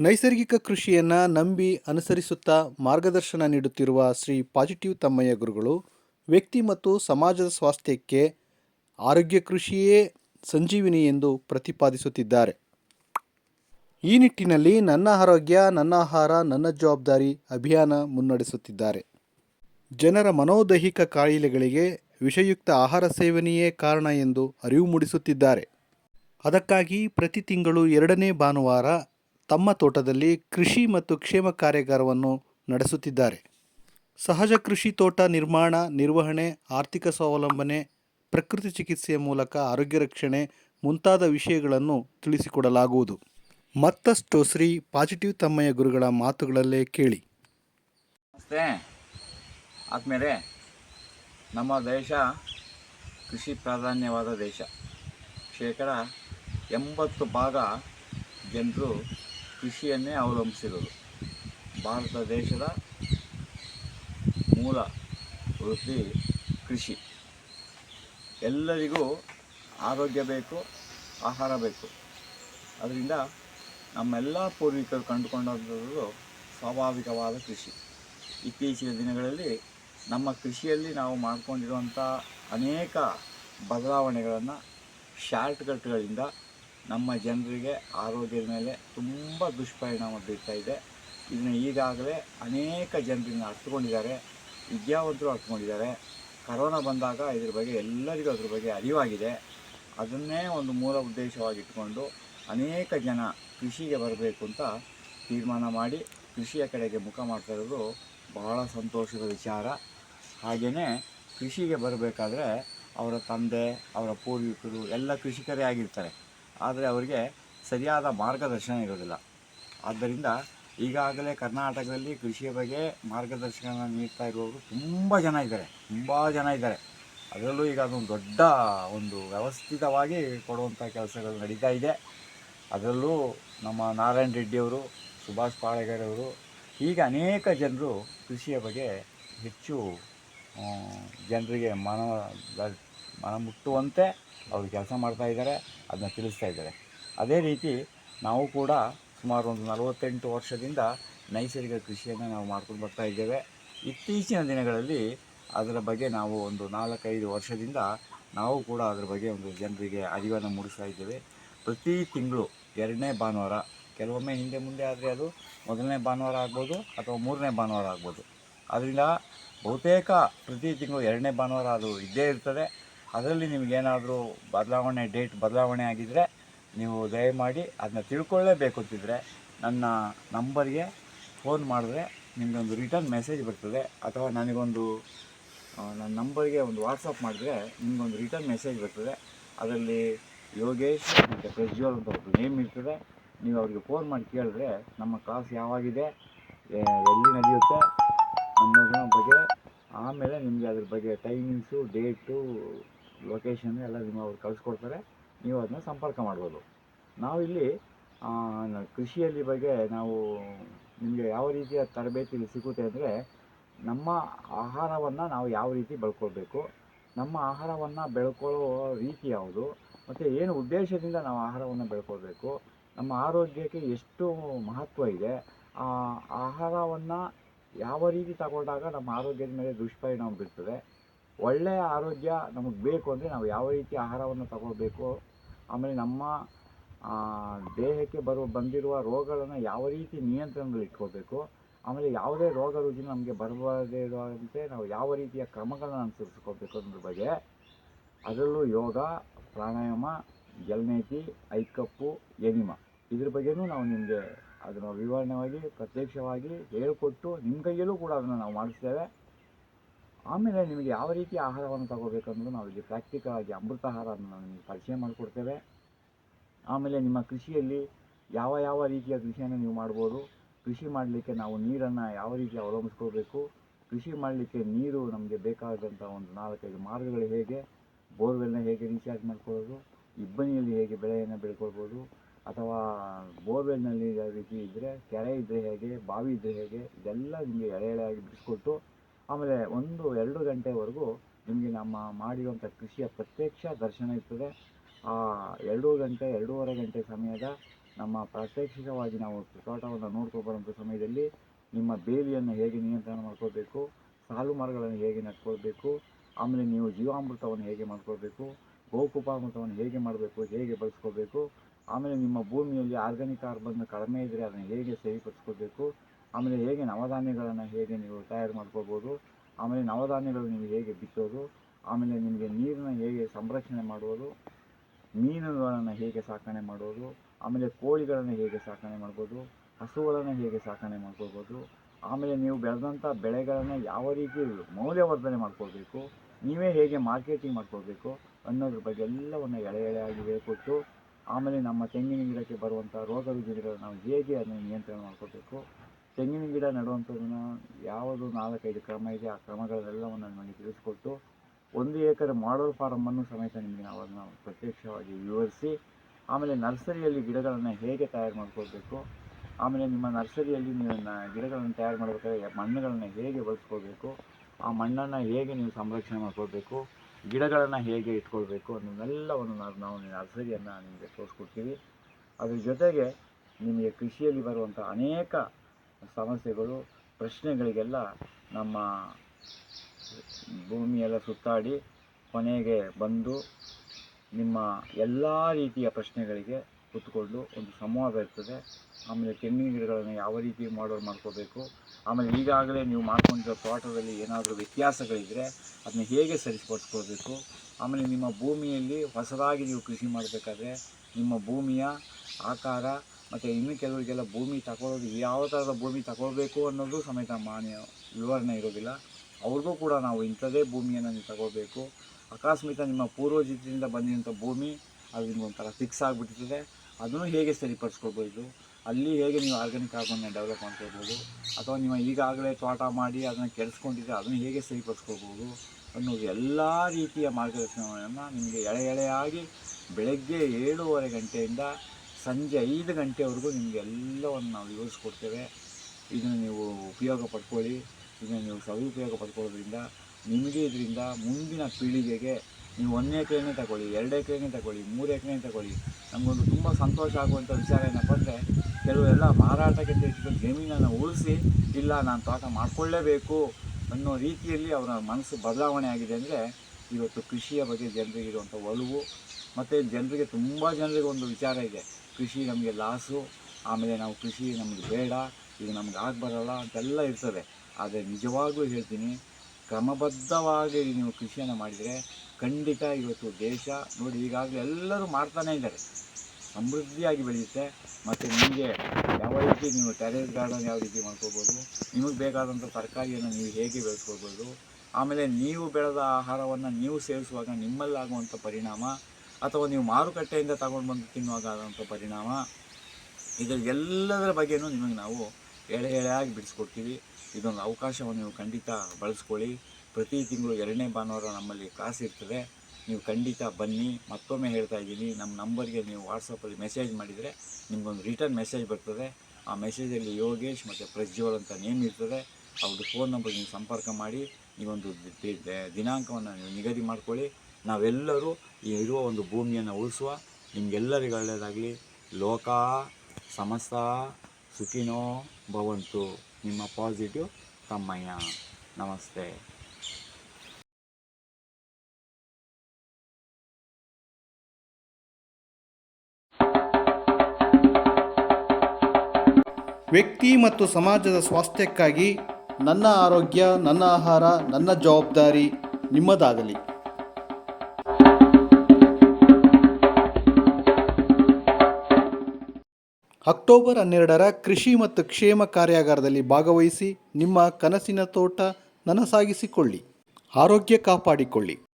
ನೈಸರ್ಗಿಕ ಕೃಷಿಯನ್ನು ನಂಬಿ ಅನುಸರಿಸುತ್ತಾ ಮಾರ್ಗದರ್ಶನ ನೀಡುತ್ತಿರುವ ಶ್ರೀ ಪಾಸಿಟಿವ್ ತಮ್ಮಯ್ಯ ಗುರುಗಳು, ವ್ಯಕ್ತಿ ಮತ್ತು ಸಮಾಜದ ಸ್ವಾಸ್ಥ್ಯಕ್ಕೆ ಆರೋಗ್ಯ ಕೃಷಿಯೇ ಸಂಜೀವಿನಿ ಎಂದು ಪ್ರತಿಪಾದಿಸುತ್ತಿದ್ದಾರೆ. ಈ ನಿಟ್ಟಿನಲ್ಲಿ ನನ್ನ ಆರೋಗ್ಯ, ನನ್ನ ಆಹಾರ, ನನ್ನ ಜವಾಬ್ದಾರಿ ಅಭಿಯಾನ ಮುನ್ನಡೆಸುತ್ತಿದ್ದಾರೆ. ಜನರ ಮನೋದೈಹಿಕ ಕಾಯಿಲೆಗಳಿಗೆ ವಿಷಯುಕ್ತ ಆಹಾರ ಸೇವನೆಯೇ ಕಾರಣ ಎಂದು ಅರಿವು ಮೂಡಿಸುತ್ತಿದ್ದಾರೆ. ಅದಕ್ಕಾಗಿ ಪ್ರತಿ ತಿಂಗಳು ಎರಡನೇ ಭಾನುವಾರ ತಮ್ಮ ತೋಟದಲ್ಲಿ ಕೃಷಿ ಮತ್ತು ಕ್ಷೇಮ ಕಾರ್ಯಾಗಾರವನ್ನು ನಡೆಸುತ್ತಿದ್ದಾರೆ. ಸಹಜ ಕೃಷಿ ತೋಟ ನಿರ್ಮಾಣ, ನಿರ್ವಹಣೆ, ಆರ್ಥಿಕ ಸ್ವಾವಲಂಬನೆ, ಪ್ರಕೃತಿ ಚಿಕಿತ್ಸೆಯ ಮೂಲಕ ಆರೋಗ್ಯ ರಕ್ಷಣೆ ಮುಂತಾದ ವಿಷಯಗಳನ್ನು ತಿಳಿಸಿಕೊಡಲಾಗುವುದು. ಮತ್ತಷ್ಟು ಶ್ರೀ ಪಾಸಿಟಿವ್ ತಮ್ಮಯ್ಯ ಗುರುಗಳ ಮಾತುಗಳಲ್ಲೇ ಕೇಳಿ. ನಮಸ್ತೆ. ಆದಮೇಲೆ ನಮ್ಮ ದೇಶ ಕೃಷಿ ಪ್ರಾಧಾನ್ಯವಾದ ದೇಶ. ಶೇಕಡ ಎಂಬತ್ತು ಭಾಗ ಜನರು ಕೃಷಿಯನ್ನೇ ಅವಲಂಬಿಸಿರೋದು. ಭಾರತ ದೇಶದ ಮೂಲ ವೃತ್ತಿ ಕೃಷಿ. ಎಲ್ಲರಿಗೂ ಆರೋಗ್ಯ ಬೇಕು, ಆಹಾರ ಬೇಕು. ಅದರಿಂದ ನಮ್ಮೆಲ್ಲ ಪೂರ್ವಿಕರು ಕಂಡುಕೊಂಡಂಥದ್ದು ಸ್ವಾಭಾವಿಕವಾದ ಕೃಷಿ. ಇತ್ತೀಚಿನ ದಿನಗಳಲ್ಲಿ ನಮ್ಮ ಕೃಷಿಯಲ್ಲಿ ನಾವು ಮಾಡಿಕೊಂಡಿರುವಂಥ ಅನೇಕ ಬದಲಾವಣೆಗಳನ್ನು ಶಾರ್ಟ್ಕಟ್ಗಳಿಂದ ನಮ್ಮ ಜನರಿಗೆ ಆರೋಗ್ಯದ ಮೇಲೆ ತುಂಬ ದುಷ್ಪರಿಣಾಮ ಬೀರ್ತಾ ಇದೆ. ಇದನ್ನು ಈಗಾಗಲೇ ಅನೇಕ ಜನರಿಂದ ಅರ್ಥಕೊಂಡಿದ್ದಾರೆ ವಿದ್ಯಾವಂತರು ಅರ್ಥಕೊಂಡಿದ್ದಾರೆ ಕರೋನಾ ಬಂದಾಗ ಇದ್ರ ಬಗ್ಗೆ ಎಲ್ಲರಿಗೂ ಅದ್ರ ಬಗ್ಗೆ ಅರಿವಾಗಿದೆ. ಅದನ್ನೇ ಒಂದು ಮೂಲ ಉದ್ದೇಶವಾಗಿಟ್ಕೊಂಡು ಅನೇಕ ಜನ ಕೃಷಿಗೆ ಬರಬೇಕು ಅಂತ ತೀರ್ಮಾನ ಮಾಡಿ ಕೃಷಿಯ ಕಡೆಗೆ ಮುಖ ಮಾಡ್ತಾ ಇರೋದು ಬಹಳ ಸಂತೋಷದ ವಿಚಾರ. ಹಾಗೆಯೇ ಕೃಷಿಗೆ ಬರಬೇಕಾದ್ರೆ ಅವರ ತಂದೆ, ಅವರ ಪೂರ್ವಿಕರು ಎಲ್ಲ ಕೃಷಿಕರೇ ಆಗಿರ್ತಾರೆ. ಆದರೆ ಅವರಿಗೆ ಸರಿಯಾದ ಮಾರ್ಗದರ್ಶನ ಇರೋದಿಲ್ಲ. ಆದ್ದರಿಂದ ಈಗಾಗಲೇ ಕರ್ನಾಟಕದಲ್ಲಿ ಕೃಷಿಯ ಬಗ್ಗೆ ಮಾರ್ಗದರ್ಶನ ನೀಡ್ತಾ ಇರುವವರು ತುಂಬ ಜನ ಇದ್ದಾರೆ. ತುಂಬ ಜನ ಇದ್ದಾರೆ. ಅದರಲ್ಲೂ ಈಗ ಅದೊಂದು ದೊಡ್ಡ ಒಂದು ವ್ಯವಸ್ಥಿತವಾಗಿ ಕೊಡುವಂಥ ಕೆಲಸಗಳು ನಡೀತಾ ಇದೆ. ಅದರಲ್ಲೂ ನಮ್ಮ ನಾರಾಯಣ ರೆಡ್ಡಿಯವರು ಸುಭಾಷ್ ಪಾಳೇಗಾರವರು ಹೀಗೆ ಅನೇಕ ಜನರು ಕೃಷಿಯ ಬಗ್ಗೆ ಹೆಚ್ಚು ಜನರಿಗೆ ಮನ ಮನ ಮುಟ್ಟುವಂತೆ ಅವರು ಕೆಲಸ ಮಾಡ್ತಾಯಿದ್ದಾರೆ ಅದನ್ನ ತಿಳಿಸ್ತಾ ಇದ್ದಾರೆ. ಅದೇ ರೀತಿ ನಾವು ಕೂಡ ಸುಮಾರು ಒಂದು ನಲವತ್ತೆಂಟು ವರ್ಷದಿಂದ ನೈಸರ್ಗಿಕ ಕೃಷಿಯನ್ನು ನಾವು ಮಾಡ್ಕೊಂಡು ಬರ್ತಾ ಇದ್ದೇವೆ. ಇತ್ತೀಚಿನ ದಿನಗಳಲ್ಲಿ ಅದರ ಬಗ್ಗೆ ನಾವು ಒಂದು ನಾಲ್ಕೈದು ವರ್ಷದಿಂದ ನಾವು ಕೂಡ ಅದರ ಬಗ್ಗೆ ಒಂದು ಜನರಿಗೆ ಅರಿವನ್ನು ಮೂಡಿಸ್ತಾ ಇದ್ದೇವೆ. ಪ್ರತಿ ತಿಂಗಳು ಎರಡನೇ ಭಾನುವಾರ, ಕೆಲವೊಮ್ಮೆ ಹಿಂದೆ ಮುಂದೆ ಆದರೆ ಅದು ಮೊದಲನೇ ಭಾನುವಾರ ಆಗ್ಬೋದು ಅಥವಾ ಮೂರನೇ ಭಾನುವಾರ ಆಗ್ಬೋದು. ಅದರಿಂದ ಬಹುತೇಕ ಪ್ರತಿ ತಿಂಗಳು ಎರಡನೇ ಭಾನುವಾರ ಅದು ಇದ್ದೇ ಇರ್ತದೆ. ಅದರಲ್ಲಿ ನಿಮಗೇನಾದರೂ ಬದಲಾವಣೆ ಡೇಟ್ ಬದಲಾವಣೆ ಆಗಿದ್ದರೆ ನೀವು ದಯಮಾಡಿ ಅದನ್ನ ತಿಳ್ಕೊಳ್ಳೇಬೇಕು ಅಂತಿದ್ರೆ ನನ್ನ ನಂಬರ್ಗೆ ಫೋನ್ ಮಾಡಿದ್ರೆ ನಿಮಗೊಂದು ರಿಟರ್ನ್ ಮೆಸೇಜ್ ಬರ್ತದೆ. ಅಥವಾ ನನಗೊಂದು ನನ್ನ ನಂಬರ್ಗೆ ಒಂದು ವಾಟ್ಸಪ್ ಮಾಡಿದ್ರೆ ನಿಮಗೊಂದು ರಿಟರ್ನ್ ಮೆಸೇಜ್ ಬರ್ತದೆ. ಅದರಲ್ಲಿ ಯೋಗೇಶ್ ಮತ್ತು ಪ್ರಜ್ವಲ್ ಅಂತ ಒಬ್ಬರು ನೇಮ್ ಇರ್ತದೆ. ನೀವು ಅವರಿಗೆ ಫೋನ್ ಮಾಡಿ ಕೇಳಿದ್ರೆ ನಮ್ಮ ಕ್ಲಾಸ್ ಯಾವಾಗಿದೆ ಎಲ್ಲಿ ನಡೆಯುತ್ತೆ ಅನ್ನೋದ್ರ ಬಗ್ಗೆ ಆಮೇಲೆ ನಿಮಗೆ ಅದ್ರ ಬಗ್ಗೆ ಟೈಮಿಂಗ್ಸು ಡೇಟು ಲೊಕೇಶನ್ ಎಲ್ಲ ನಿಮಗೆ ಅವ್ರು ಕಳಿಸ್ಕೊಡ್ತಾರೆ. ನೀವು ಅದನ್ನ ಸಂಪರ್ಕ ಮಾಡ್ಬೋದು. ನಾವಿಲ್ಲಿ ಕೃಷಿಯಲ್ಲಿ ಬಗ್ಗೆ ನಾವು ನಿಮಗೆ ಯಾವ ರೀತಿಯ ತರಬೇತಿ ಸಿಗುತ್ತೆ ಅಂದರೆ, ನಮ್ಮ ಆಹಾರವನ್ನು ನಾವು ಯಾವ ರೀತಿ ಬೆಳ್ಕೊಳ್ಬೇಕು, ನಮ್ಮ ಆಹಾರವನ್ನು ಬೆಳ್ಕೊಳ್ಳೋ ರೀತಿ ಯಾವುದು, ಮತ್ತು ಏನು ಉದ್ದೇಶದಿಂದ ನಾವು ಆಹಾರವನ್ನು ಬೆಳ್ಕೊಳ್ಬೇಕು, ನಮ್ಮ ಆರೋಗ್ಯಕ್ಕೆ ಎಷ್ಟು ಮಹತ್ವ ಇದೆ, ಆ ಆಹಾರವನ್ನು ಯಾವ ರೀತಿ ತಗೊಂಡಾಗ ನಮ್ಮ ಆರೋಗ್ಯದ ಮೇಲೆ ದುಷ್ಪರಿಣಾಮ ಬೀರ್ತದೆ ಒಳ್ಳೆಯ ಆರೋಗ್ಯ ನಮಗೆ ಬೇಕು ಅಂದರೆ ನಾವು ಯಾವ ರೀತಿ ಆಹಾರವನ್ನು ತಗೋಬೇಕು ಆಮೇಲೆ ನಮ್ಮ ದೇಹಕ್ಕೆ ಬರುವ ಬಂದಿರುವ ರೋಗಗಳನ್ನು ಯಾವ ರೀತಿ ನಿಯಂತ್ರಣದಲ್ಲಿ ಇಟ್ಕೋಬೇಕು ಆಮೇಲೆ ಯಾವುದೇ ರೋಗ ರುಜಿನ ನಮಗೆ ಬರಬಾರದೇ ಇರುವಂತೆ ನಾವು ಯಾವ ರೀತಿಯ ಕ್ರಮಗಳನ್ನು ಅನುಸರಿಸ್ಕೋಬೇಕು ಅನ್ನೋದ್ರ ಬಗ್ಗೆ ಅದರಲ್ಲೂ ಯೋಗ, ಪ್ರಾಣಾಯಾಮ, ಜಲನೇತಿ ಐಕಪ್ಪು ಎನಿಮ. ಇದ್ರ ಬಗ್ಗೆನೂ ನಾವು ನಿಮಗೆ ಅದನ್ನು ವಿವರಣವಾಗಿ ಪ್ರತ್ಯಕ್ಷವಾಗಿ ಹೇಳಿಕೊಟ್ಟು ನಿಮ್ಮ ಕೈಯಲ್ಲೂ ಕೂಡ ಅದನ್ನು ನಾವು ಮಾಡಿಸ್ತೇವೆ. ಆಮೇಲೆ ನಿಮಗೆ ಯಾವ ರೀತಿ ಆಹಾರವನ್ನು ತಗೋಬೇಕು ಅನ್ನೋದು ನಾವು ಇಲ್ಲಿ ಪ್ರಾಕ್ಟಿಕಲ್ ಆಗಿ ಅಮೃತಾಹಾರವನ್ನು ನಾವು ನಿಮಗೆ ಪರಿಚಯ ಮಾಡಿಕೊಡ್ತೇವೆ. ಆಮೇಲೆ ನಿಮ್ಮ ಕೃಷಿಯಲ್ಲಿ ಯಾವ ಯಾವ ರೀತಿಯ ಕೃಷಿಯನ್ನು ನೀವು ಮಾಡ್ಬೋದು, ಕೃಷಿ ಮಾಡಲಿಕ್ಕೆ ನಾವು ನೀರನ್ನು ಯಾವ ರೀತಿ ಅವಲಂಬಿಸ್ಕೋಬೇಕು ಕೃಷಿ ಮಾಡಲಿಕ್ಕೆ ನೀರು ನಮಗೆ ಬೇಕಾದಂಥ ಒಂದು ನಾಲ್ಕೈದು ಮಾರ್ಗಗಳು ಹೇಗೆ, ಬೋರ್ವೆಲ್ನ ಹೇಗೆ ರೀಚಾರ್ಜ್ ಮಾಡ್ಕೊಳ್ಳೋದು, ಇಬ್ಬನಿಯಲ್ಲಿ ಹೇಗೆ ಬೆಳೆಯನ್ನು ಬೆಳ್ಕೊಳ್ಬೋದು ಅಥವಾ ಬೋರ್ವೆಲ್ನಲ್ಲಿ ಯಾವ ರೀತಿ ಇದ್ದರೆ ಕೆರೆ ಇದ್ದರೆ ಹೇಗೆ, ಬಾವಿ ಇದ್ದರೆ ಹೇಗೆ, ಇದೆಲ್ಲ ನಿಮಗೆ ಎಳೆ ಎಳೆಯಾಗಿ ಬಿಡಿಸ್ಕೊಟ್ಟು, ಆಮೇಲೆ ಒಂದು, ಎರಡು ಗಂಟೆವರೆಗೂ ನಿಮಗೆ ನಮ್ಮ ಮಾಡಿರುವಂಥ ಕೃಷಿಯ ಪ್ರತ್ಯಕ್ಷ ದರ್ಶನ ಇರ್ತದೆ. ಆ ಎರಡು ಗಂಟೆ, ಎರಡೂವರೆ ಗಂಟೆ ಸಮಯದ ನಮ್ಮ ಪ್ರಾತ್ಯಕ್ಷಿಕವಾಗಿ ನಾವು ತೋಟವನ್ನು ನೋಡ್ಕೊ ಬರುವಂಥ ಸಮಯದಲ್ಲಿ ನಿಮ್ಮ ಬೇಲಿಯನ್ನು ಹೇಗೆ ನಿಯಂತ್ರಣ ಮಾಡ್ಕೋಬೇಕು ಸಾಲು ಮರಗಳನ್ನು ಹೇಗೆ ನಡ್ಕೊಳ್ಬೇಕು ಆಮೇಲೆ ನೀವು ಜೀವಾಮೃತವನ್ನು ಹೇಗೆ ಮಾಡ್ಕೊಳ್ಬೇಕು, ಗೋಕುಪಾಮೃತವನ್ನು ಹೇಗೆ ಮಾಡಬೇಕು, ಹೇಗೆ ಬಳಸ್ಕೋಬೇಕು ಆಮೇಲೆ ನಿಮ್ಮ ಭೂಮಿಯಲ್ಲಿ ಆರ್ಗ್ಯಾನಿಕ್ ಕಾರ್ಬನ್ ಕಡಿಮೆ ಇದ್ದರೆ ಅದನ್ನು ಹೇಗೆ ಸರಿಪಡಿಸ್ಕೋಬೇಕು? ಆಮೇಲೆ ಹೇಗೆ ನವಧಾನ್ಯಗಳನ್ನು ಹೇಗೆ ನೀವು ತಯಾರು ಮಾಡ್ಕೋಬೋದು? ಆಮೇಲೆ ನವಧಾನ್ಯಗಳು ನೀವು ಹೇಗೆ ಬಿತ್ತೋದು? ಆಮೇಲೆ ನಿಮಗೆ ನೀರನ್ನ ಹೇಗೆ ಸಂರಕ್ಷಣೆ ಮಾಡುವುದು ಮೀನುಗಳನ್ನು ಹೇಗೆ ಸಾಕಣೆ ಮಾಡೋದು? ಆಮೇಲೆ ಕೋಳಿಗಳನ್ನು ಹೇಗೆ ಸಾಕಣೆ ಮಾಡ್ಬೋದು? ಹಸುಗಳನ್ನು ಹೇಗೆ ಸಾಕಣೆ ಮಾಡ್ಕೋಬೋದು? ಆಮೇಲೆ ನೀವು ಬೆಳೆದಂಥ ಬೆಳೆಗಳನ್ನು ಯಾವ ರೀತಿ ಮೌಲ್ಯವರ್ಧನೆ ಮಾಡ್ಕೋಬೇಕು ನೀವೇ ಹೇಗೆ ಮಾರ್ಕೆಟಿಂಗ್ ಮಾಡ್ಕೋಬೇಕು ಅನ್ನೋದ್ರ ಬಗ್ಗೆ ಎಲ್ಲವನ್ನು ಎಳೆ ಎಳೆಯಾಗಿ ಹೇಳ್ಕೊಟ್ಟು ಆಮೇಲೆ ನಮ್ಮ ತೆಂಗಿನ ಗಿಡಕ್ಕೆ ಬರುವಂಥ ರೋಗ ರುಜಿನಗಳನ್ನು ನಾವು ಹೇಗೆ ಅದನ್ನು ನಿಯಂತ್ರಣ ಮಾಡ್ಕೋಬೇಕು ತೆಂಗಿನ ಗಿಡ ನೆಡುವಂಥದ್ದನ್ನು ಯಾವುದು ನಾಲ್ಕೈದು ಕ್ರಮ ಇದೆ. ಆ ಕ್ರಮಗಳೆಲ್ಲವನ್ನು ನಮಗೆ ತಿಳಿಸ್ಕೊಟ್ಟು ಒಂದು ಎಕರೆ ಮಾಡಲ್ ಫಾರಮನ್ನು ಸಮೇತ ನಿಮಗೆ ನಾವು ಅದನ್ನು ಪ್ರತ್ಯಕ್ಷವಾಗಿ ವಿವರಿಸಿ, ಆಮೇಲೆ ನರ್ಸರಿಯಲ್ಲಿ ಗಿಡಗಳನ್ನು ಹೇಗೆ ತಯಾರು ಮಾಡ್ಕೋಬೇಕು ಆಮೇಲೆ ನಿಮ್ಮ ನರ್ಸರಿಯಲ್ಲಿ ನೀವು ಗಿಡಗಳನ್ನು ತಯಾರು ಮಾಡಬೇಕಾದ್ರೆ ಮಣ್ಣುಗಳನ್ನು ಹೇಗೆ ಬಳಸ್ಕೋಬೇಕು ಆ ಮಣ್ಣನ್ನು ಹೇಗೆ ನೀವು ಸಂರಕ್ಷಣೆ ಮಾಡ್ಕೊಳ್ಬೇಕು? ಗಿಡಗಳನ್ನು ಹೇಗೆ ಇಟ್ಕೊಳ್ಬೇಕು ಅನ್ನೋದೆಲ್ಲವನ್ನು ನಾವು ನಾವು ನರ್ಸರಿಯನ್ನು ನಿಮಗೆ ತೋರಿಸ್ಕೊಡ್ತೀವಿ. ಅದ್ರ ಜೊತೆಗೆ ನಿಮಗೆ ಕೃಷಿಯಲ್ಲಿ ಬರುವಂಥ ಅನೇಕ ಸಮಸ್ಯೆಗಳು, ಪ್ರಶ್ನೆಗಳಿಗೆಲ್ಲ ನಮ್ಮ ಭೂಮಿಯೆಲ್ಲ ಸುತ್ತಾಡಿ ಕೊನೆಗೆ ಬಂದು ನಿಮ್ಮ ಎಲ್ಲ ರೀತಿಯ ಪ್ರಶ್ನೆಗಳಿಗೆ ಕೂತ್ಕೊಂಡು ಒಂದು ಸಂವಾದ ಇರ್ತದೆ. ಆಮೇಲೆ ತೆಂಗಿನ ಗಿಡಗಳನ್ನು ಯಾವ ರೀತಿ ಮಾಡೋರು ಮಾಡ್ಕೋಬೇಕು? ಆಮೇಲೆ ಈಗಾಗಲೇ ನೀವು ಮಾಡ್ಕೊಂಡಿರೋ ತೋಟದಲ್ಲಿ ಏನಾದರೂ ವ್ಯತ್ಯಾಸಗಳಿದ್ದರೆ ಅದನ್ನ ಹೇಗೆ ಸರಿಪಡಿಸ್ಕೋಬೇಕು ಆಮೇಲೆ ನಿಮ್ಮ ಭೂಮಿಯಲ್ಲಿ ಹೊಸದಾಗಿ ನೀವು ಕೃಷಿ ಮಾಡಬೇಕಾದ್ರೆ ನಿಮ್ಮ ಭೂಮಿಯ ಆಕಾರ ಮತ್ತು ಇನ್ನು ಕೆಲವರಿಗೆಲ್ಲ ಭೂಮಿ ತಗೊಳ್ಳೋದು ಯಾವ ಥರದ ಭೂಮಿ ತಗೊಳ್ಬೇಕು ಅನ್ನೋದು ಸಮೇತ ಮಾನ್ಯ ವಿವರಣೆ ಇರೋದಿಲ್ಲ. ಅವ್ರಿಗೂ ಕೂಡ ನಾವು ಇಂಥದೇ ಭೂಮಿಯನ್ನು ನೀವು ತಗೊಳ್ಬೇಕು. ಅಕಸ್ಮಾತ್ ನಿಮ್ಮ ಪೂರ್ವಜಿತದಿಂದ ಬಂದಿರೋಂಥ ಭೂಮಿ ಅದು ನಿಮ್ಗೆ ಒಂಥರ ಫಿಕ್ಸ್ ಆಗಿಬಿಟ್ಟಿರ್ತದೆ ಅದನ್ನು ಹೇಗೆ ಸರಿಪಡಿಸ್ಕೋಬೋದು ಅಲ್ಲಿ ಹೇಗೆ ನೀವು ಆರ್ಗ್ಯಾನಿಕ್ ಕಾರ್ಬನ್ನ ಡೆವಲಪ್ ಮಾಡ್ಕೋಬೋದು ಅಥವಾ ನೀವು ಈಗಾಗಲೇ ತೋಟ ಮಾಡಿ ಅದನ್ನು ಕೆಡಿಸ್ಕೊಂಡಿದ್ರೆ ಅದನ್ನು ಹೇಗೆ ಸರಿಪಡಿಸ್ಕೋಬೋದು ಅನ್ನೋದು ಎಲ್ಲ ರೀತಿಯ ಮಾರ್ಗದರ್ಶನವನ್ನು ನಿಮಗೆ ಎಳೆ ಎಳೆಯಾಗಿ ಬೆಳಗ್ಗೆ ಏಳೂವರೆ ಗಂಟೆಯಿಂದ ಸಂಜೆ ಐದು ಗಂಟೆವರೆಗೂ ನಿಮಗೆ ಎಲ್ಲವನ್ನು ನಾವು ವಿವರಿಸ್ಕೊಡ್ತೇವೆ. ಇದನ್ನು ನೀವು ಉಪಯೋಗ ಪಡ್ಕೊಳ್ಳಿ. ಇದನ್ನು ನೀವು ಸದುಪಯೋಗ ಪಡ್ಕೊಳ್ಳೋದ್ರಿಂದ ನಿಮಗೆ ಇದರಿಂದ ಮುಂದಿನ ಪೀಳಿಗೆಗೆ ನೀವು ಒಂದು ಎಕರೆನೇ ತಗೊಳ್ಳಿ, ಎರಡು ಎಕರೆನೇ ತಗೊಳ್ಳಿ, ಮೂರು ಎಕರೆನೇ ತಗೊಳ್ಳಿ. ನಮಗೊಂದು ತುಂಬ ಸಂತೋಷ ಆಗುವಂಥ ವಿಚಾರ ಏನಪ್ಪ ಅಂದರೆ ಕೆಲವೆಲ್ಲ ಮಾರಾಟಕ್ಕೆ ತೆಗೆದ ಜಮೀನನ್ನು ಉಳಿಸಿ, ಇಲ್ಲ ನಾನು ತೋಟ ಮಾಡಿಕೊಳ್ಳೇಬೇಕು ಅನ್ನೋ ರೀತಿಯಲ್ಲಿ ಅವರ ಮನಸ್ಸು ಬದಲಾವಣೆ ಆಗಿದೆ ಅಂದರೆ ಇವತ್ತು ಕೃಷಿಯ ಬಗ್ಗೆ ಜನರಿಗೆ ಇರುವಂಥ ಒಲವು ಮತ್ತು ಜನರಿಗೆ ತುಂಬ ಜನರಿಗೆ ಒಂದು ವಿಚಾರ ಇದೆ. ಕೃಷಿ ನಮಗೆ ಲಾಸು, ಆಮೇಲೆ ನಾವು ಕೃಷಿ ನಮಗೆ ಬೇಡ, ಇದು ನಮ್ಗೆ ಆಗಬರಲ್ಲ ಅಂತೆಲ್ಲ ಇರ್ತದೆ. ಆದರೆ ನಿಜವಾಗ್ಲೂ ಹೇಳ್ತೀನಿ ಕ್ರಮಬದ್ಧವಾಗಿ ನೀವು ಕೃಷಿಯನ್ನು ಮಾಡಿದರೆ ಖಂಡಿತ ಇವತ್ತು ದೇಶ ನೋಡಿ ಈಗಾಗಲೇ ಎಲ್ಲರೂ ಮಾಡ್ತಾನೇ ಇದ್ದಾರೆ. ಸಮೃದ್ಧಿಯಾಗಿ ಬೆಳೆಯುತ್ತೆ. ಮತ್ತು ನಿಮಗೆ ಯಾವ ರೀತಿ ನೀವು ಟೆರೇಸ್ ಗಾರ್ಡನ್ ಯಾವ ರೀತಿ ಮಾಡ್ಕೋಬೋದು, ನಿಮಗೆ ಬೇಕಾದಂಥ ತರಕಾರಿಯನ್ನು ನೀವು ಹೇಗೆ ಬೆಳೆಸ್ಕೋಬೋದು, ಆಮೇಲೆ ನೀವು ಬೆಳೆದ ಆಹಾರವನ್ನು ನೀವು ಸೇವಿಸುವಾಗ ನಿಮ್ಮಲ್ಲಾಗುವಂಥ ಪರಿಣಾಮ, ಅಥವಾ ನೀವು ಮಾರುಕಟ್ಟೆಯಿಂದ ತಗೊಂಡು ಬಂದು ತಿನ್ನುವಾಗ ಆದಂಥ ಪರಿಣಾಮ ಇದರ ಎಲ್ಲದರ ಬಗ್ಗೆಯೂ ನಿಮಗೆ ನಾವು ಎಳೆ ಎಳೆಯಾಗಿ ಬಿಡಿಸ್ಕೊಡ್ತೀವಿ. ಇದೊಂದು ಅವಕಾಶವನ್ನು ನೀವು ಖಂಡಿತ ಬಳಸ್ಕೊಳ್ಳಿ. ಪ್ರತಿ ತಿಂಗಳು ಎರಡನೇ ಭಾನುವಾರ ನಮ್ಮಲ್ಲಿ ಕ್ಲಾಸ್ ಇರ್ತದೆ. ನೀವು ಖಂಡಿತ ಬನ್ನಿ. ಮತ್ತೊಮ್ಮೆ ಹೇಳ್ತಾ ಇದ್ದೀನಿ, ನಮ್ಮ ನಂಬರ್ಗೆ ನೀವು ವಾಟ್ಸಪ್ಪಲ್ಲಿ ಮೆಸೇಜ್ ಮಾಡಿದರೆ ನಿಮಗೊಂದು ರಿಟರ್ನ್ ಮೆಸೇಜ್ ಬರ್ತದೆ. ಆ ಮೆಸೇಜಲ್ಲಿ ಯೋಗೇಶ್ ಮತ್ತು ಪ್ರಜ್ವಲ್ ಅಂತ ನೇಮ್ ಇರ್ತದೆ. ಅವ್ರದ್ದು ಫೋನ್ ನಂಬರ್ ನೀವು ಸಂಪರ್ಕ ಮಾಡಿ, ನೀವೊಂದು ದಿನಾಂಕವನ್ನು ನೀವು ನಿಗದಿ ಮಾಡ್ಕೊಳ್ಳಿ. ನಾವೆಲ್ಲರೂ ಈ ಇರುವ ಒಂದು ಭೂಮಿಯನ್ನು ಉಳಿಸುವ, ನಿಮಗೆಲ್ಲರಿಗೂ ಒಳ್ಳೆಯದಾಗಲಿ. ಲೋಕ, ಸಮಸ್ತ, ಸುಖಿನೋ. ಭವಂತು, ನಿಮ್ಮ ಪಾಸಿಟಿವ್ ತಮ್ಮಯ್ಯ. ನಮಸ್ತೆ. ವ್ಯಕ್ತಿ ಮತ್ತು ಸಮಾಜದ ಸ್ವಾಸ್ಥ್ಯಕ್ಕಾಗಿ ನನ್ನ ಆರೋಗ್ಯ, ನನ್ನ ಆಹಾರ, ನನ್ನ ಜವಾಬ್ದಾರಿ ನಿಮ್ಮದಾಗಲಿ. ಅಕ್ಟೋಬರ್ ಹನ್ನೆರಡರ ಕೃಷಿ ಮತ್ತು ಕ್ಷೇಮ ಕಾರ್ಯಾಗಾರದಲ್ಲಿ ಭಾಗವಹಿಸಿ ನಿಮ್ಮ ಕನಸಿನ ತೋಟ ನನಸಾಗಿಸಿಕೊಳ್ಳಿ. ಆರೋಗ್ಯ ಕಾಪಾಡಿಕೊಳ್ಳಿ.